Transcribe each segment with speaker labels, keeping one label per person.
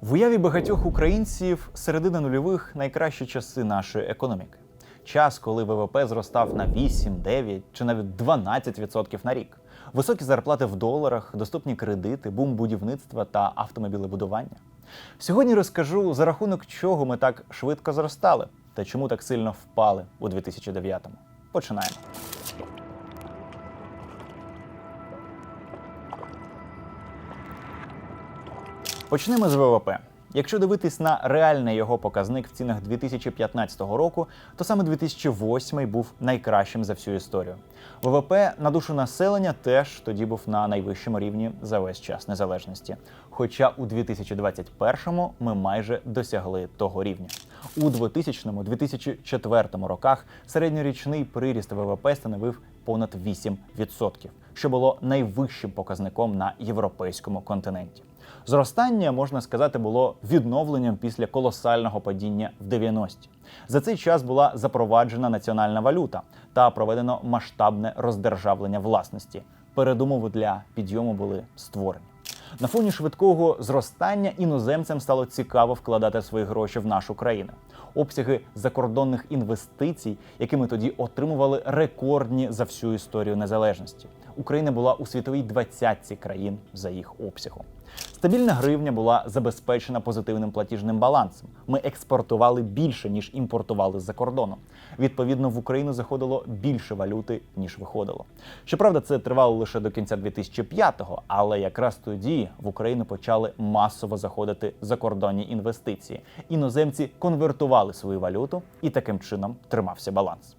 Speaker 1: В уяві багатьох українців середина нульових найкращі часи нашої економіки. Час, коли ВВП зростав на 8, 9 чи навіть 12% на рік. Високі зарплати в доларах, доступні кредити, бум будівництва та автомобілебудування. Сьогодні розкажу, за рахунок чого ми так швидко зростали та чому так сильно впали у 2009-му. Починаємо. Почнемо з ВВП. Якщо дивитись на реальний його показник в цінах 2015 року, то саме 2008 був найкращим за всю історію. ВВП на душу населення теж тоді був на найвищому рівні за весь час незалежності. Хоча у 2021-му ми майже досягли того рівня. У 2000-2004 роках середньорічний приріст ВВП становив понад 8%, що було найвищим показником на європейському континенті. Зростання, можна сказати, було відновленням після колосального падіння в 90-ті. За цей час була запроваджена національна валюта та проведено масштабне роздержавлення власності. Передумови для підйому були створені. На фоні швидкого зростання іноземцям стало цікаво вкладати свої гроші в нашу країну. Обсяги закордонних інвестицій, які ми тоді отримували, рекордні за всю історію незалежності. Україна була у світовій двадцятці країн за їх обсягом. Стабільна гривня була забезпечена позитивним платіжним балансом. Ми експортували більше ніж імпортували з-за кордону. Відповідно, в Україну заходило більше валюти ніж виходило. Щоправда, це тривало лише до кінця 2005-го, але якраз тоді в Україну почали масово заходити закордонні інвестиції. Іноземці конвертували свою валюту і таким чином тримався баланс.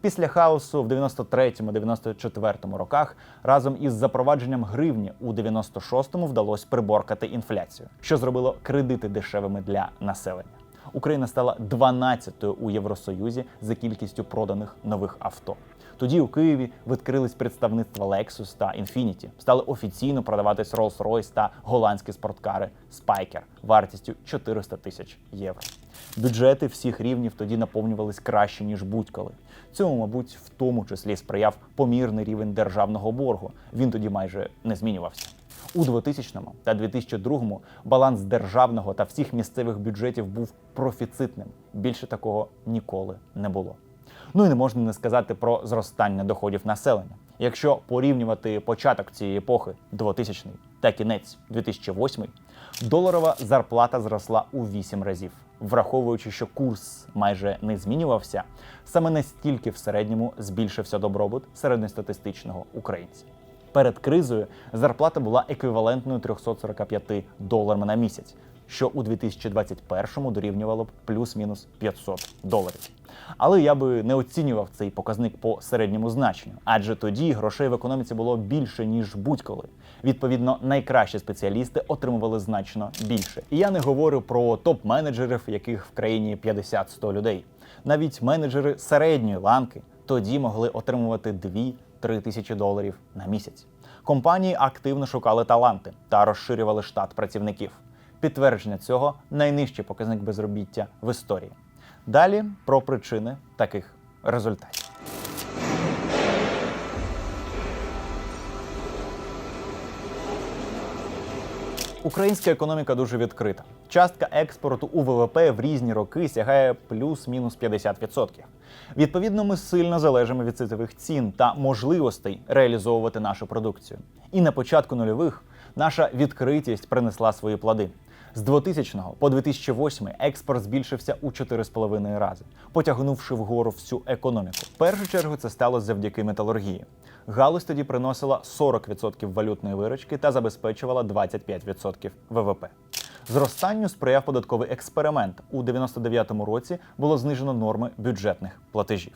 Speaker 1: Після хаосу в 93-94 роках разом із запровадженням гривні у 96-му вдалося приборкати інфляцію, що зробило кредити дешевими для населення. Україна стала 12-ю у Євросоюзі за кількістю проданих нових авто. Тоді у Києві відкрились представництва Lexus та Infiniti. Стали офіційно продаватись Rolls-Royce та голландські спорткари Spiker вартістю 400 тисяч євро. Бюджети всіх рівнів тоді наповнювались краще ніж будь-коли. Цьому, мабуть, в тому числі сприяв помірний рівень державного боргу. Він тоді майже не змінювався. У 2000 та 2002 баланс державного та всіх місцевих бюджетів був профіцитним. Більше такого ніколи не було. Ну і не можна не сказати про зростання доходів населення. Якщо порівнювати початок цієї епохи 2000 та кінець 2008, доларова зарплата зросла у 8 разів. Враховуючи, що курс майже не змінювався, саме настільки в середньому збільшився добробут середньостатистичного українця. Перед кризою зарплата була еквівалентною 345 доларами на місяць, що у 2021-му дорівнювало б плюс-мінус 500 доларів. Але я би не оцінював цей показник по середньому значенню, адже тоді грошей в економіці було більше ніж будь-коли. Відповідно, найкращі спеціалісти отримували значно більше. І я не говорю про топ-менеджерів, яких в країні 50-100 людей. Навіть менеджери середньої ланки тоді могли отримувати 2-3 тисячі доларів на місяць. Компанії активно шукали таланти та розширювали штат працівників. Підтвердження цього найнижчий показник безробіття в історії. Далі про причини таких результатів. Українська економіка дуже відкрита. Частка експорту у ВВП в різні роки сягає плюс-мінус 50%. Відповідно, ми сильно залежимо від світових цін та можливостей реалізовувати нашу продукцію. І на початку нульових наша відкритість принесла свої плоди. З 2000 по 2008 експорт збільшився у 4,5 рази, потягнувши вгору всю економіку. В першу чергу це сталося завдяки металургії. Галузь тоді приносила 40% валютної виручки та забезпечувала 25% ВВП. Зростанню сприяв податковий експеримент. У 99-му році було знижено норми бюджетних платежів.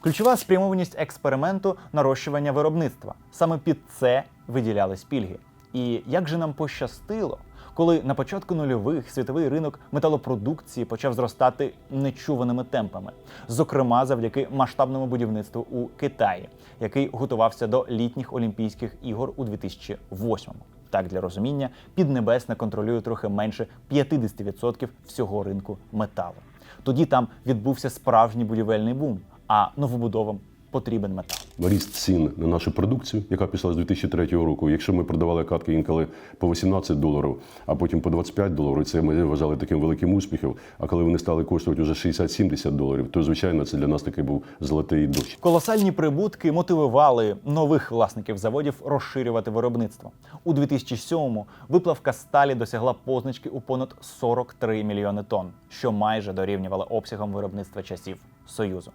Speaker 1: Ключова спрямованість експерименту нарощування виробництва. Саме під це виділялись пільги. І як же нам пощастило, коли на початку нульових світовий ринок металопродукції почав зростати нечуваними темпами, зокрема завдяки масштабному будівництву у Китаї, який готувався до літніх Олімпійських ігор у 2008-му. Так, для розуміння, Піднебесна контролює трохи менше 50% всього ринку металу. Тоді там відбувся справжній будівельний бум, а новобудовам потрібен метал.
Speaker 2: Ріст цін на нашу продукцію, яка пішла з 2003 року. Якщо ми продавали катки інколи по 18 доларів, а потім по 25 доларів, це ми вважали таким великим успіхом. А коли вони стали коштувати вже 60-70 доларів, то звичайно це для нас такий був золотий дощ.
Speaker 1: Колосальні прибутки мотивували нових власників заводів розширювати виробництво. У 2007-му виплавка сталі досягла позначки у понад 43 мільйони тонн, що майже дорівнювало обсягом виробництва часів Союзу.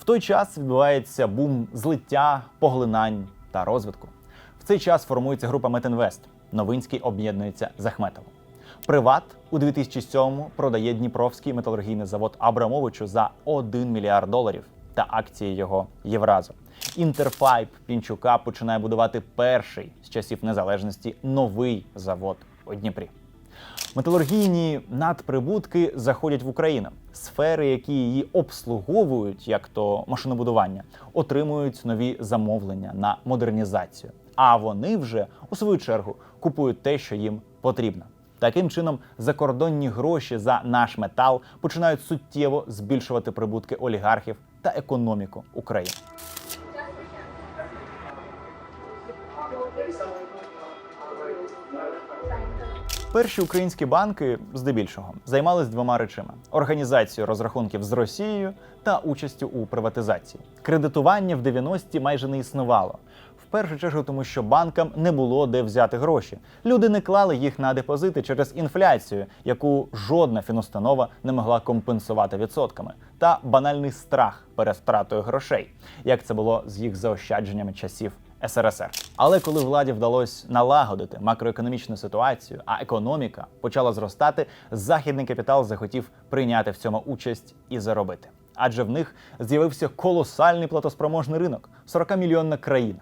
Speaker 1: В той час відбувається бум злиття, поглинань та розвитку. В цей час формується група Метинвест. Новинський об'єднується з Ахметовим. Приват у 2007-му продає Дніпровський металургійний завод Абрамовичу за 1 мільярд доларів та акції його Євразу. Інтерпайп Пінчука починає будувати перший з часів незалежності новий завод у Дніпрі. Металургійні надприбутки заходять в Україну. Сфери, які її обслуговують, як то машинобудування, отримують нові замовлення на модернізацію. А вони вже у свою чергу купують те, що їм потрібно. Таким чином, закордонні гроші за наш метал починають суттєво збільшувати прибутки олігархів та економіку України. Перші українські банки, здебільшого, займались двома речами: організацією розрахунків з Росією та участю у приватизації. Кредитування в 90-ті майже не існувало. В першу чергу, тому що банкам не було де взяти гроші. Люди не клали їх на депозити через інфляцію, яку жодна фінустанова не могла компенсувати відсотками, та банальний страх перед втратою грошей, як це було з їх заощадженнями часів СРСР. Але коли владі вдалося налагодити макроекономічну ситуацію, а економіка почала зростати, західний капітал захотів прийняти в цьому участь і заробити. Адже в них з'явився колосальний платоспроможний ринок 40-мільйонна країна.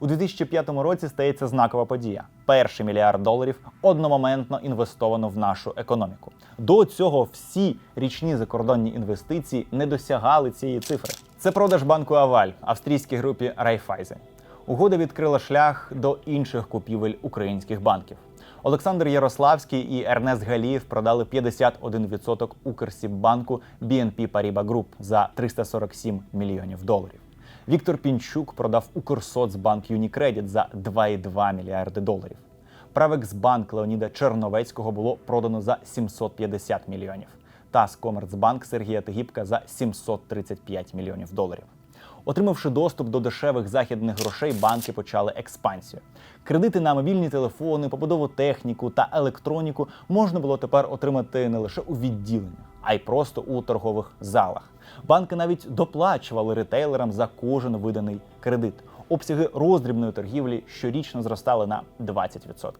Speaker 1: У 2005 році стається знакова подія: перший мільярд доларів одномоментно інвестовано в нашу економіку. До цього всі річні закордонні інвестиції не досягали цієї цифри. Це продаж банку Аваль австрійській групі Райфайзе. Угода відкрила шлях до інших купівель українських банків. Олександр Ярославський і Ернест Галієв продали 51% Укрсіббанку BNP Paribas Group за 347 мільйонів доларів. Віктор Пінчук продав Укрсоцбанк Юнікредит за 2,2 мільярди доларів. Правексбанк Леоніда Черновецького було продано за 750 мільйонів. Таскомерцбанк Сергія Тегібка за 735 мільйонів доларів. Отримавши доступ до дешевих західних грошей, банки почали експансію. Кредити на мобільні телефони, побудову техніку та електроніку можна було тепер отримати не лише у відділеннях, а й просто у торгових залах. Банки навіть доплачували ретейлерам за кожен виданий кредит. Обсяги роздрібної торгівлі щорічно зростали на 20%.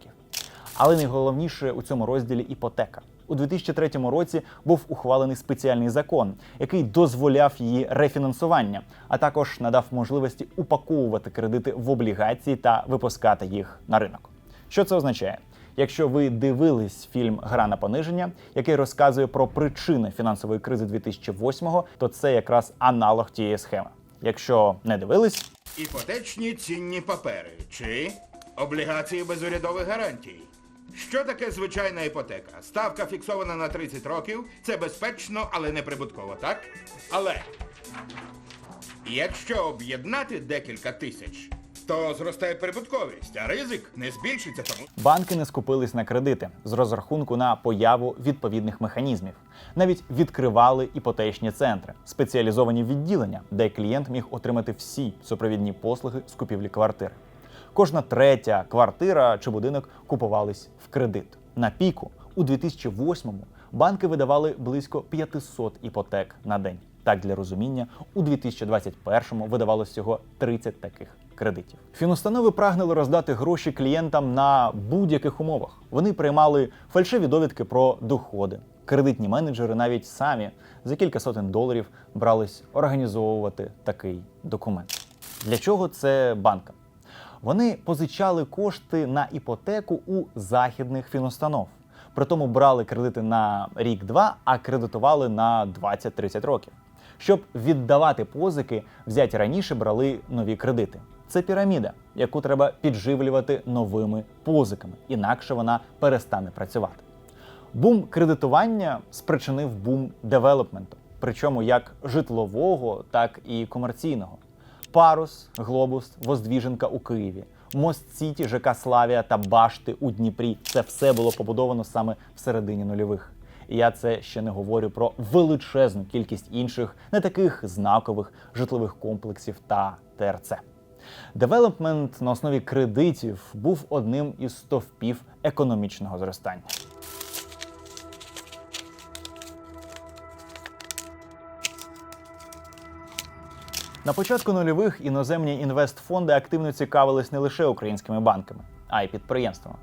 Speaker 1: Але найголовніше у цьому розділі іпотека. У 2003 році був ухвалений спеціальний закон, який дозволяв її рефінансування, а також надав можливості упаковувати кредити в облігації та випускати їх на ринок. Що це означає? Якщо ви дивились фільм Гра на пониження, який розказує про причини фінансової кризи 2008-го, то це якраз аналог тієї схеми. Якщо не дивились,
Speaker 3: Іпотечні цінні папери чи облігації безурядових гарантій. Що таке звичайна іпотека? Ставка фіксована на 30 років. Це безпечно, але не прибутково, так? Але якщо об'єднати декілька тисяч, то зростає прибутковість, а ризик не збільшиться тому.
Speaker 1: банки не скупились на кредити з розрахунку на появу відповідних механізмів. Навіть відкривали іпотечні центри, спеціалізовані відділення, де клієнт міг отримати всі супровідні послуги з купівлі квартири. Кожна третя квартира чи будинок купувались в кредит. На піку у 2008-му банки видавали близько 500 іпотек на день. Так для розуміння, у 2021-му видавалось всього 30 таких кредитів. Фінустанови прагнули роздати гроші клієнтам на будь-яких умовах. Вони приймали фальшиві довідки про доходи. Кредитні менеджери навіть самі за кілька сотень доларів брались організовувати такий документ. Для чого це банкам? Вони позичали кошти на іпотеку у західних фінустанов. Притому брали кредити на рік-два, а кредитували на 20-30 років. Щоб віддавати позики, взяті раніше брали нові кредити. Це піраміда, яку треба підживлювати новими позиками, інакше вона перестане працювати. Бум кредитування спричинив бум девелопменту, причому як житлового, так і комерційного. Парус, Глобус, Воздвіженка у Києві, Мост Сіті, ЖК Славія та Башти у Дніпрі. Це все було побудовано саме в середині нульових. І я це ще не говорю про величезну кількість інших не таких знакових житлових комплексів та ТРЦ. Девелопмент на основі кредитів був одним із стовпів економічного зростання. На початку нульових іноземні інвестфонди активно цікавились не лише українськими банками, а й підприємствами.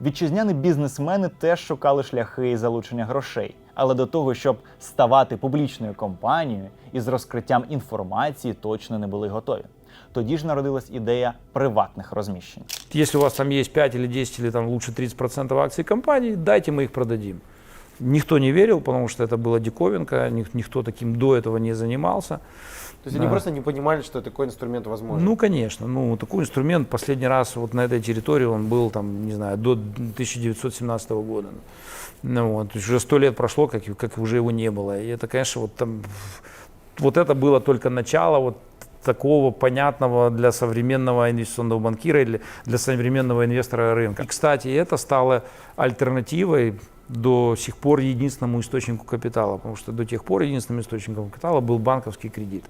Speaker 1: Вітчизняні бізнесмени теж шукали шляхи залучення грошей, але до того, щоб ставати публічною компанією із розкриттям інформації, точно не були готові. Тоді ж народилась ідея приватних розміщень.
Speaker 4: Если у вас там есть 5 или 10 или там лучше 30% акций компании, дайте мы их продадим. Никто не верил, потому что это была диковинка, ник- никто таким до этого не занимался.
Speaker 5: То есть они
Speaker 4: Да.
Speaker 5: просто не понимали, что такой инструмент возможен.
Speaker 4: Ну, конечно, ну, такой инструмент последний раз вот на этой территории он был там, не знаю, до 1917 года. Ну, вот, то есть уже сто лет прошло, как, как уже его не было. И это, конечно, вот там, вот это было только начало вот такого понятного для современного инвестиционного банкира или для современного инвестора рынка. И, кстати, это стало альтернативой до сих пор единственному источнику капитала, потому что до тех пор единственным источником капитала был банковский кредит.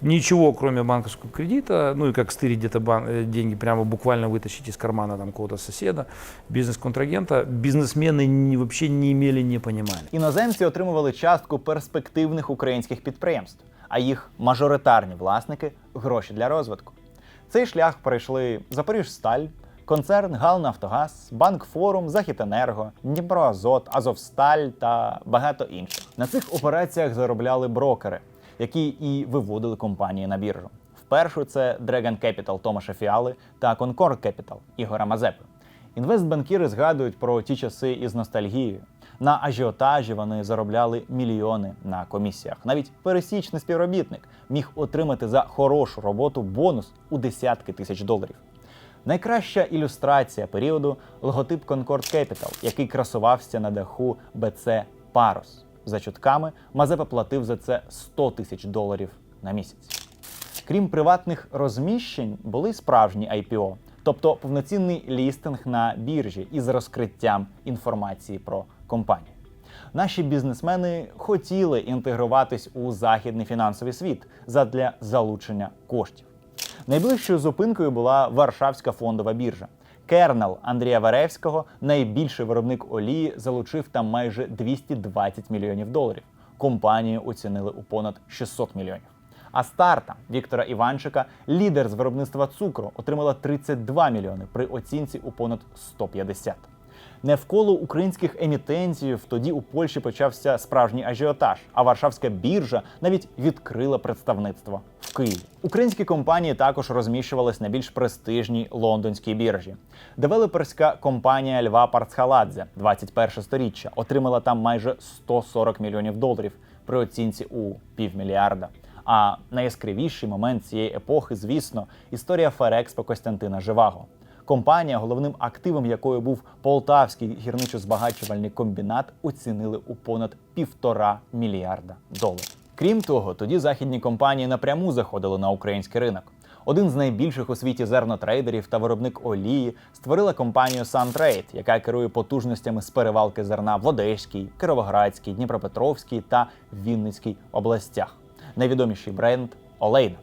Speaker 4: Ничего, кроме банковского кредита, ну и как стырить где-то бан- э, деньги, прямо буквально вытащить из кармана там какого-то соседа, бизнес-контрагента, бизнесмены не- вообще не имели не понимания.
Speaker 1: Іноземці отримували частку перспективних українських підприємств, а їх мажоритарні власники гроші для розвитку. Цей шлях пройшли Запоріжсталь, концерн Галнафтогаз, Банк Форум, Західенерго, Дніпроазот, Азовсталь та багато інших. На цих операціях заробляли брокери, які і виводили компанії на біржу. Вперше це Dragon Capital Томаша Фіали та Concord Capital Ігора Мазепи. Інвестбанкіри згадують про ті часи із ностальгією. На ажіотажі вони заробляли мільйони на комісіях. Навіть пересічний співробітник міг отримати за хорошу роботу бонус у десятки тисяч доларів. Найкраща ілюстрація періоду логотип Concord Capital, який красувався на даху БЦ Парус. За чутками Мазепа платив за це 100 тисяч доларів на місяць. Крім приватних розміщень, були справжні IPO, тобто повноцінний лістинг на біржі із розкриттям інформації про компанію. Наші бізнесмени хотіли інтегруватись у західний фінансовий світ задля залучення коштів. Найближчою зупинкою була Варшавська фондова біржа. Кернел Андрія Варевського, найбільший виробник олії, залучив там майже 220 мільйонів доларів. Компанію оцінили у понад 600 мільйонів. А старта Віктора Іванчика, лідер з виробництва цукру, отримала 32 мільйони при оцінці у понад 150. Навколо українських емітентів тоді у Польщі почався справжній ажіотаж, а Варшавська біржа навіть відкрила представництво в Києві. Українські компанії також розміщувались на більш престижній лондонській біржі. Девелоперська компанія Льва Парцхаладзе 21 сторіччя отримала там майже 140 мільйонів доларів при оцінці у півмільярда. А найяскравіший момент цієї епохи, звісно, історія Ферекспо Костянтина Живаго. Компанія, головним активом якої був Полтавський гірничо-збагачувальний комбінат, оцінили у понад півтора мільярда доларів. Крім того, тоді західні компанії напряму заходили на український ринок. Один з найбільших у світі зернотрейдерів та виробник олії створила компанію SunTrade, яка керує потужностями з перевалки зерна в Одеській, Кировоградській, Дніпропетровській та Вінницькій областях. Найвідоміший бренд Олейна.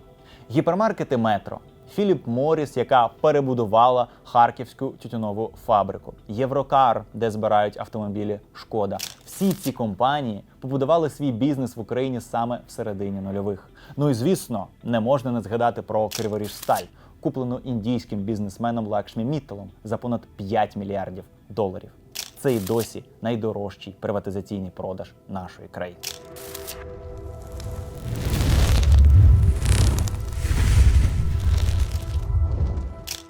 Speaker 1: Гіпермаркети Метро, Філіп Моріс, яка перебудувала харківську тютюнову фабрику, Єврокар, де збирають автомобілі Шкода. Всі ці компанії побудували свій бізнес в Україні саме в середині нульових. Ну і звісно, не можна не згадати про Криворіжсталь, куплену індійським бізнесменом Лакшмі Міттелом за понад 5 мільярдів доларів. Це і досі найдорожчий приватизаційний продаж нашої країни.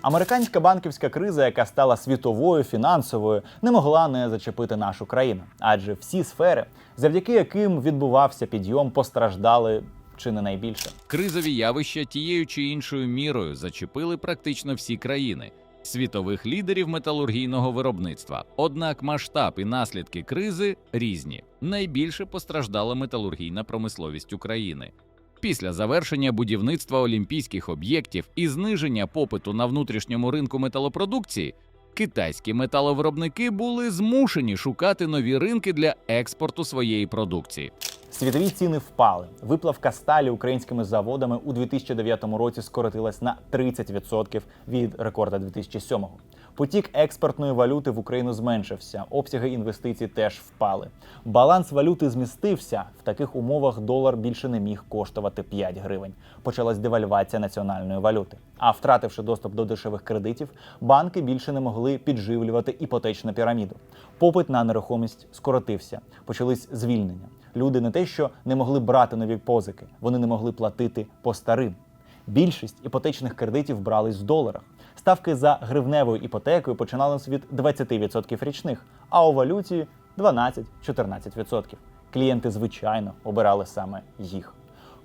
Speaker 1: Американська банківська криза, яка стала світовою фінансовою, не могла не зачепити нашу країну, адже всі сфери, завдяки яким відбувався підйом, постраждали чи не найбільше.
Speaker 6: Кризові явища тією чи іншою мірою зачепили практично всі країни світових лідерів металургійного виробництва. Однак масштаб і наслідки кризи різні. Найбільше постраждала металургійна промисловість України. Після завершення будівництва олімпійських об'єктів і зниження попиту на внутрішньому ринку металопродукції, китайські металовиробники були змушені шукати нові ринки для експорту своєї продукції.
Speaker 1: Світові ціни впали. Виплавка сталі українськими заводами у 2009 році скоротилась на 30% від рекорда 2007-го. Потік експортної валюти в Україну зменшився, обсяги інвестицій теж впали. Баланс валюти змістився. В таких умовах долар більше не міг коштувати 5 гривень. Почалась девальвація національної валюти. А втративши доступ до дешевих кредитів, банки більше не могли підживлювати іпотечну піраміду. Попит на нерухомість скоротився. Почались звільнення. Люди не те, що не могли брати нові позики, вони не могли платити по старим. Більшість іпотечних кредитів брались в доларах. Ставки за гривневою іпотекою починалися від 20% річних, а у валюті 12-14%. Клієнти, звичайно, обирали саме їх.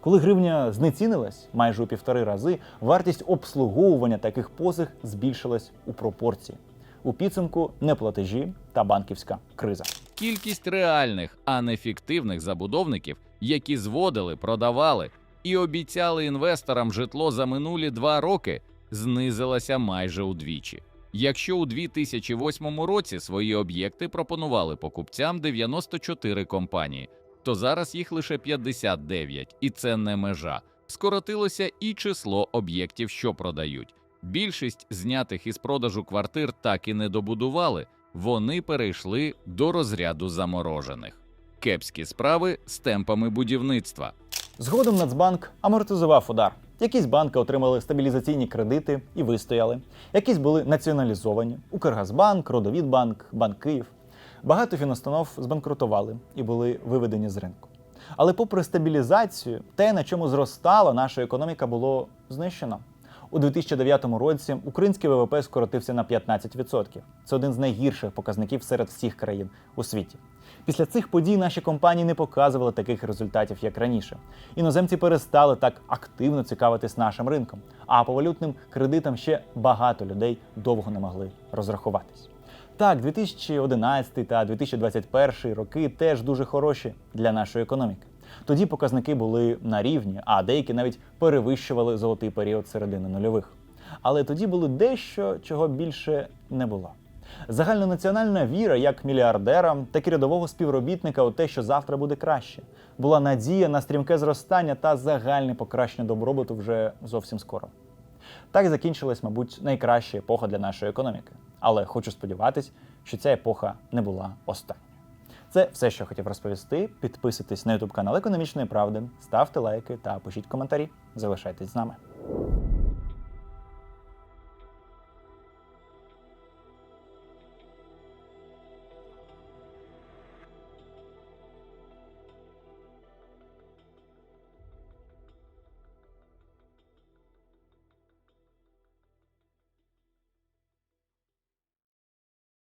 Speaker 1: Коли гривня знецінилась майже у півтори рази, вартість обслуговування таких позик збільшилась у пропорції. У підсумку неплатежі та банківська криза.
Speaker 6: Кількість реальних, а не фіктивних забудовників, які зводили, продавали і обіцяли інвесторам житло за минулі два роки, знизилася майже удвічі. Якщо у 2008 році свої об'єкти пропонували покупцям 94 компанії, то зараз їх лише 59, і це не межа. Скоротилося і число об'єктів, що продають. Більшість знятих із продажу квартир так і не добудували, вони перейшли до розряду заморожених. Кепські справи з темпами будівництва.
Speaker 1: Згодом Нацбанк амортизував удар. Якісь банки отримали стабілізаційні кредити і вистояли, якісь були націоналізовані: Укргазбанк, Родовідбанк, Банк Київ. Багато фінустанов збанкрутували і були виведені з ринку. Але попри стабілізацію, те, на чому зростала наша економіка, було знищено. У 2009 році український ВВП скоротився на 15%. Це один з найгірших показників серед всіх країн у світі. Після цих подій наші компанії не показували таких результатів, як раніше. Іноземці перестали так активно цікавитись нашим ринком, а по валютним кредитам ще багато людей довго не могли розрахуватись. Так, 2011 та 2021 роки теж дуже хороші для нашої економіки. Тоді показники були на рівні, а деякі навіть перевищували золотий період середини нульових. Але тоді було дещо, чого більше не було. Загальнонаціональна віра як мільярдера, так і рядового співробітника у те, що завтра буде краще. Була надія на стрімке зростання та загальне покращення добробуту вже зовсім скоро. Так закінчилась, мабуть, найкраща епоха для нашої економіки. Але хочу сподіватись, що ця епоха не була останньою. Це все, що хотів розповісти. Підписуйтесь на YouTube канал Економічної правди, ставте лайки та пишіть коментарі. Залишайтесь з нами.